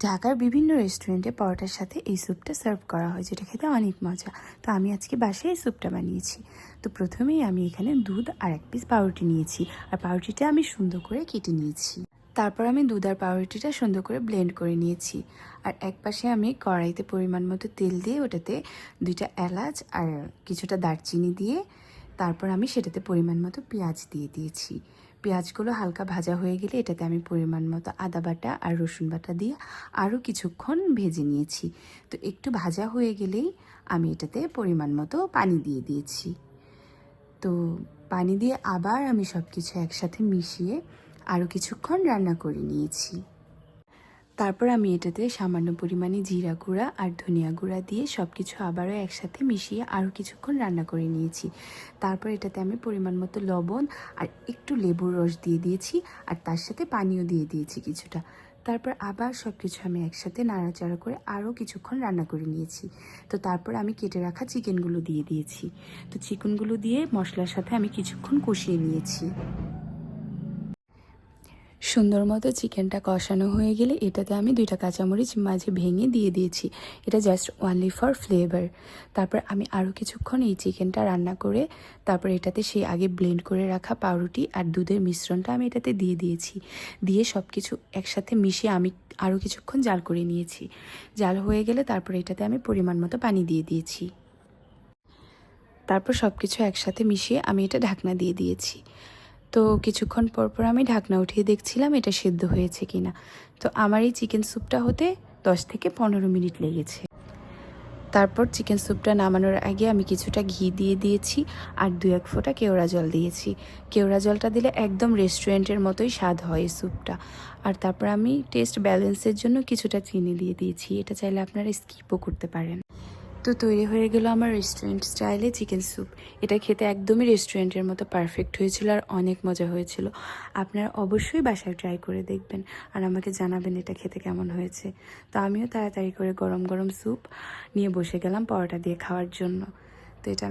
ঢাকার বিভিন্ন রেস্টুরেন্টে পরোটার সাথে এই স্যুপটা সার্ভ করা হয়, যেটা খেতে অনেক মজা। তো আমি আজকে বাসায় এই স্যুপটা বানিয়েছি। তো প্রথমেই আমি এখানে দুধ আর এক পিস পাউরুটি নিয়েছি। আর পাউরুটিটা আমি সুন্দর করে কেটে নিয়েছি। তারপর আমি দুধ আর পাউরুটিটা সুন্দর করে ব্লেন্ড করে নিয়েছি। আর এক পাশে আমি কড়াইতে পরিমাণ মতো তেল দিয়ে ওটাতে দুইটা এলাচ আর কিছুটা দারচিনি দিয়ে, তারপর আমি সেটাতে পরিমাণ মতো পেঁয়াজ দিয়ে দিয়েছি। পেঁয়াজগুলো হালকা ভাজা হয়ে গেলে এটাতে আমি পরিমাণ মতো আদা বাটা আর রসুন বাটা দিয়ে আরও কিছুক্ষণ ভেজে নিয়েছি। তো একটু ভাজা হয়ে গেলেই আমি এটাতে পরিমাণ মতো পানি দিয়ে দিয়েছি। তো পানি দিয়ে আবার আমি সব কিছু একসাথে মিশিয়ে আরও কিছুক্ষণ রান্না করে নিয়েছি। তারপর আমি এটাতে সামান্য পরিমাণে জিরা গুঁড়া আর ধনিয়া গুঁড়া দিয়ে সব কিছু আবারও একসাথে মিশিয়ে আরও কিছুক্ষণ রান্না করে নিয়েছি। তারপর এটাতে আমি পরিমাণ মতো লবণ আর একটু লেবুর রস দিয়ে দিয়েছি আর তার সাথে পানিও দিয়ে দিয়েছি কিছুটা। তারপর আবার সব কিছু আমি একসাথে নাড়াচাড়া করে আরও কিছুক্ষণ রান্না করে নিয়েছি। তো তারপর আমি কেটে রাখা চিকেনগুলো দিয়ে দিয়েছি। তো চিকেনগুলো দিয়ে মশলার সাথে আমি কিছুক্ষণ কষিয়ে নিয়েছি। সুন্দর মতো চিকেনটা কষানো হয়ে গেলে এটাতে আমি দুইটা কাঁচামরিচ মাঝে ভেঙে দিয়ে দিয়েছি। এটা জাস্ট অনলি ফর ফ্লেভার তারপর আমি আরও কিছুক্ষণ এই চিকেনটা রান্না করে, তারপর এটাতে সেই আগে ব্লেন্ড করে রাখা পাউরুটি আর দুধের মিশ্রণটা আমি এটাতে দিয়ে দিয়েছি। দিয়ে সব কিছু একসাথে মিশিয়ে আমি আরও কিছুক্ষণ জাল করে নিয়েছি। জাল হয়ে গেলে তারপর এটাতে আমি পরিমাণ মতো পানি দিয়ে দিয়েছি। তারপর সব কিছু একসাথে মিশিয়ে আমি এটা ঢাকনা দিয়ে দিয়েছি। তো কিছুক্ষণ পর পর আমি ঢাকনা উঠিয়ে দেখছিলাম এটা সেদ্ধ হয়েছে কিনা। তো আমার এই চিকেন স্যুপটা হতে দশ থেকে পনেরো মিনিট লেগেছে। তারপর চিকেন স্যুপটা নামানোর আগে আমি কিছুটা ঘি দিয়ে দিয়েছি আর দু এক ফোঁটা কেওড়া জল দিয়েছি। কেওড়া জলটা দিলে একদম রেস্টুরেন্টের মতোই স্বাদ হয় এই স্যুপটা। আর তারপর আমি টেস্ট ব্যালেন্সের জন্য কিছুটা চিনি দিয়ে দিয়েছি। এটা চাইলে আপনারা স্কিপও করতে পারেন। তো তৈরি হয়ে গেল আমার রেস্টুরেন্ট স্টাইলে চিকেন স্যুপ এটা খেতে একদমই রেস্টুরেন্টের মতো পারফেক্ট হয়েছিল আর অনেক মজা হয়েছিল। আপনারা অবশ্যই বাসায় ট্রাই করে দেখবেন আর আমাকে জানাবেন এটা খেতে কেমন হয়েছে। তো আমিও তাড়াতাড়ি করে গরম গরম স্যুপ নিয়ে বসে গেলাম পরোটা দিয়ে খাওয়ার জন্য। তো এটা